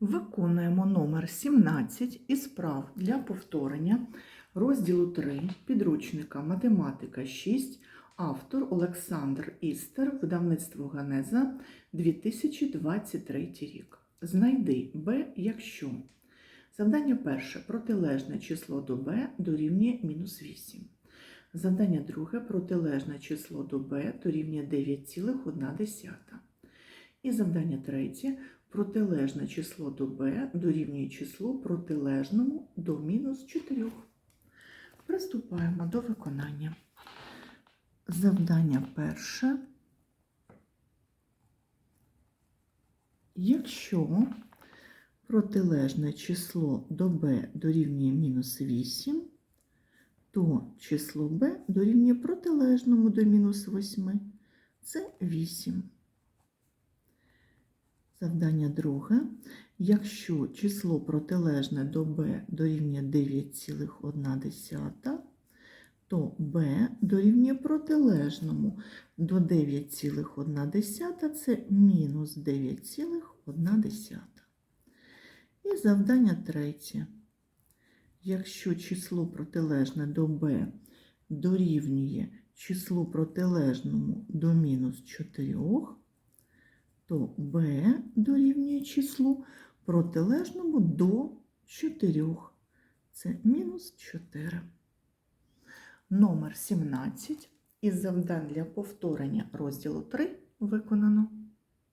Виконуємо номер 17 із прав для повторення розділу 3 підручника Математика 6, автор Олександр Істер, видавництво Ганеза 2023 рік. Знайди b, якщо. Завдання перше. Протилежне число до b дорівнює мінус 8. Завдання друге. Протилежне число до b дорівнює 9,1. І завдання третє. Протилежне число до b дорівнює числу протилежному до мінус 4. Приступаємо до виконання. Завдання перше. Якщо протилежне число до b дорівнює мінус 8, то число b дорівнює протилежному до мінус 8. Це 8. Завдання друге. Якщо число протилежне до b дорівнює 9,1, то b дорівнює протилежному до 9,1 це мінус 9,1. І завдання третє. Якщо число протилежне до b дорівнює числу протилежному до мінус 4, то b дорівнює числу протилежному до 4. Це мінус 4. Номер 17 із завдань для повторення розділу 3 виконано.